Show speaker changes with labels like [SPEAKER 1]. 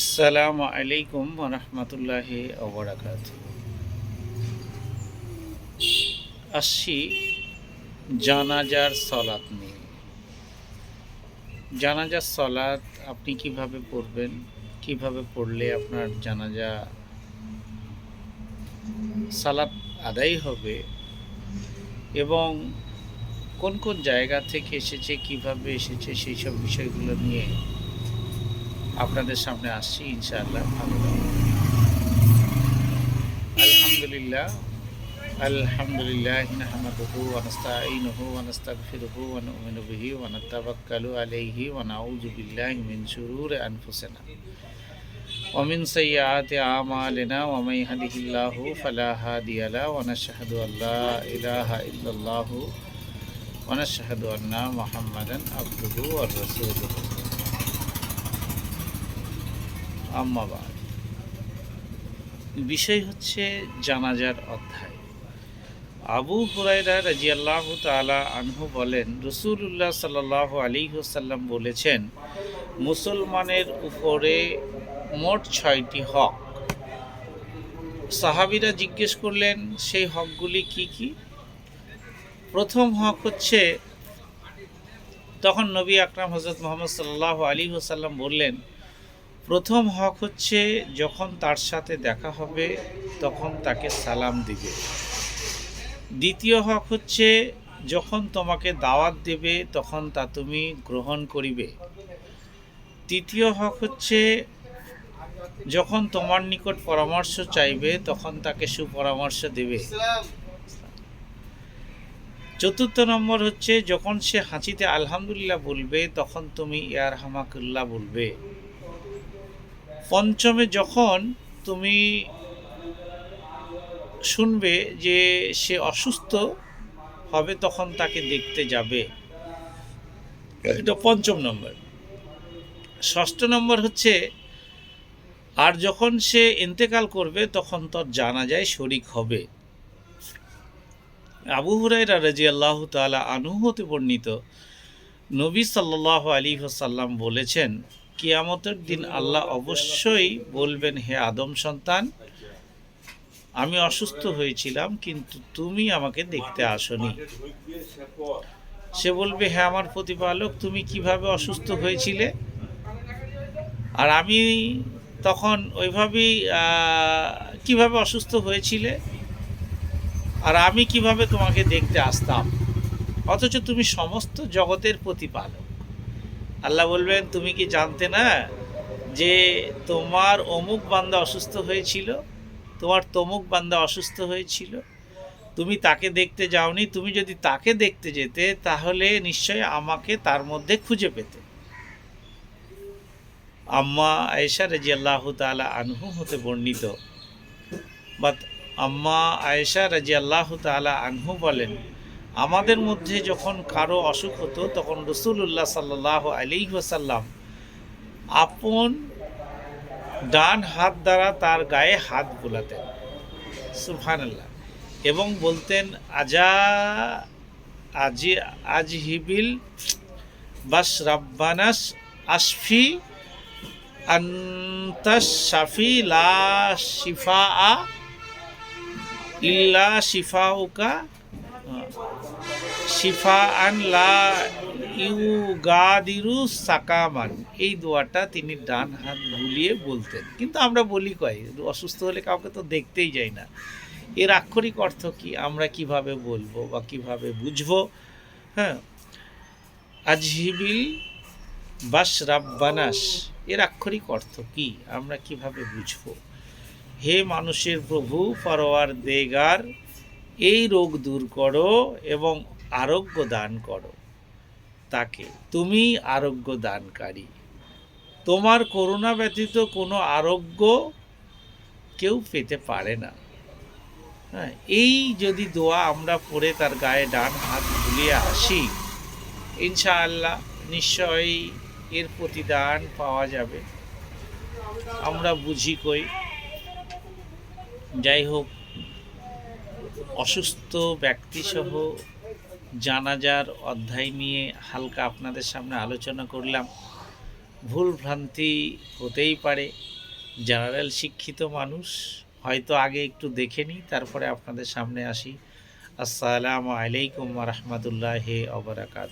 [SPEAKER 1] আসসালামু আলাইকুম রহমতুল্লাহি ওবরাকাত আসছি জানাজার সলাত নিয়ে। জানাজার সলাত আপনি কীভাবে পড়বেন? কীভাবে পড়লে আপনার জানাজা সালাত আদায় হবে? এবং কোন কোন জায়গা থেকে এসেছে, কীভাবে এসেছে, সেই সব বিষয়গুলো নিয়ে আপনাদের সামনে আসছি, ইনশাআল্লাহ। ভালো আলহামদুলিল্লাহ আলহামদুলিল্লাহ নাহমাদুহু ওয়া ওয়া ওয়া নু'মিনু বিহি ওয়া নাতাওয়াক্কালু আলাইহি ওয়া নাউযু বিল্লাহি মিন শুরুরি আনফুসিনা। ওয়া মিন সাইয়্যাতি আ'মালিনা ওয়া মান ইয়াহদিহিল্লাহু ফালা হাদিয়া লাহু ওয়া নাশহাদু আল্লা ইলাহা ইল্লাল্লাহু ওয়া আম্মাবাদ। বিষয় হচ্ছে জানাজার অধ্যায়। আবু হুরাইরা রাজিয়াল্লাহ তালা আনহু বলেন রসুল্লাহ সাল্লাহ আলী সাল্লাম বলেছেন, মুসলমানের উপরে মোট ছয়টি হক। সাহাবিরা জিজ্ঞেস করলেন, সেই হকগুলি কি কি? প্রথম হক হচ্ছে, তখন নবী আকরাম হজরত মোহাম্মদ সাল্লাহ আলী সাল্লাম বললেন প্রথম হক হচ্ছে যখন তার সাথে দেখা হবে, তখন তাকে সালাম দিবে। দ্বিতীয় হক হচ্ছে যখন তোমাকে দাওয়াত দেবে, তখন তা তুমি গ্রহণ করিবে। তৃতীয় হক হচ্ছে যখন তোমার নিকট পরামর্শ চাইবে, তখন তাকে সুপরামর্শ দেবে। চতুর্থ নম্বর হচ্ছে যখন সে হাঁচিতে আলহামদুলিল্লাহ বলবে, তখন তুমি ইয়ার হামাকুল্লাহ বলবে। পঞ্চমে যখন তুমি শুনবে যে সে অসুস্থ হবে তখন তাকে দেখতে যাবে। এটা পঞ্চম নম্বর। ষষ্ঠ নম্বর হচ্ছে আর যখন সে ইন্তেকাল করবে তখন তোর জানা যায় শরিক হবে। আবু হুরাইরা রাজি আল্লাহ তালা আনহু হতে বর্ণিত নবী সাল্লাহ আলী সাল্লাম বলেছেন কিয়ামতের দিন আল্লাহ অবশ্যই বলবেন, হে আদম সন্তান, আমি অসুস্থ হয়েছিলাম, কিন্তু তুমি আমাকে দেখতে আসনি। সে বলবে হ্যাঁ আমার প্রতিপালক, তুমি কীভাবে অসুস্থ হয়েছিলে? আর আমি তখন ওইভাবেই কীভাবে অসুস্থ হয়েছিলে? আর আমি কীভাবে তোমাকে দেখতে আসতাম? অথচ তুমি সমস্ত জগতের প্রতিপালক। আল্লাহ বলবেন, তুমি কি জানতে না যে তোমার অমুক বান্দা অসুস্থ হয়েছিল? তোমার তমুক বান্দা অসুস্থ হয়েছিল? তুমি তাকে দেখতে যাওনি। তুমি যদি তাকে দেখতে যেতে, তাহলে নিশ্চয় আমাকে তার মধ্যে খুঁজে পেতে। আম্মা আয়েশা রাজি আল্লাহ তালা আনহু হতে বর্ণিত। বা আম্মা আয়েশা রাজি আল্লাহ তালা আনহু বলেন আমাদের মধ্যে যখন কারও অসুখ হতো, তখন রসুল্লাহ সাল্লাহ আলী ওসাল্লাম আপন ডান হাত দ্বারা তার গায়ে হাত বোলাতেন। সুফানাল্লাহ এবং বলতেন, আজা, আজি, আজ হিবিল বাস রাব্বানাস আশফি আন্তাস শাফি লা শিফা আ ইল্লা শিফাউকা। শিফা আন লা ইউ গাদিরু সাকামান। এই দোয়াটা তিনি ডান হাত বুলিয়ে বলতেন। কিন্তু আমরা বলি কয়, অসুস্থ হলে কাউকে তো দেখতেই যাই না। এর আক্ষরিক অর্থ কি? আমরা কীভাবে বলব বা কীভাবে বুঝব? হ্যাঁ। আজহিবিল বাস রাব্বানাস। এর আক্ষরিক অর্থ কি? আমরা কীভাবে বুঝব? হে মানুষের প্রভু ফরোয়ার দেগার এই রোগ দূর করো এবং আরোগ্য দান করো। তাকে, তুমি আরোগ্য দানকারী। তোমার করোনা ব্যতীত কোনো আরোগ্য কেউ পেতে পারে না। হ্যাঁ এই যদি দোয়া আমরা পড়ে তার গায়ে ডান হাত বুলিয়ে আসি, ইনশাআল্লাহ নিশ্চয়ই এর প্রতিদান পাওয়া যাবে। আমরা বুঝি কই, যাই হোক, অসুস্থ ব্যক্তিসহ জানাজার অধ্যায় নিয়ে হালকা আপনাদের সামনে আলোচনা করলাম। ভুল ভ্রান্তি হতেই পারে জেনারেল শিক্ষিত মানুষ, হয়তো আগে একটু দেখে নিই, তারপরে আপনাদের সামনে আসি। আসসালামু আলাইকুম রহমতুল্লাহ অবরাকাত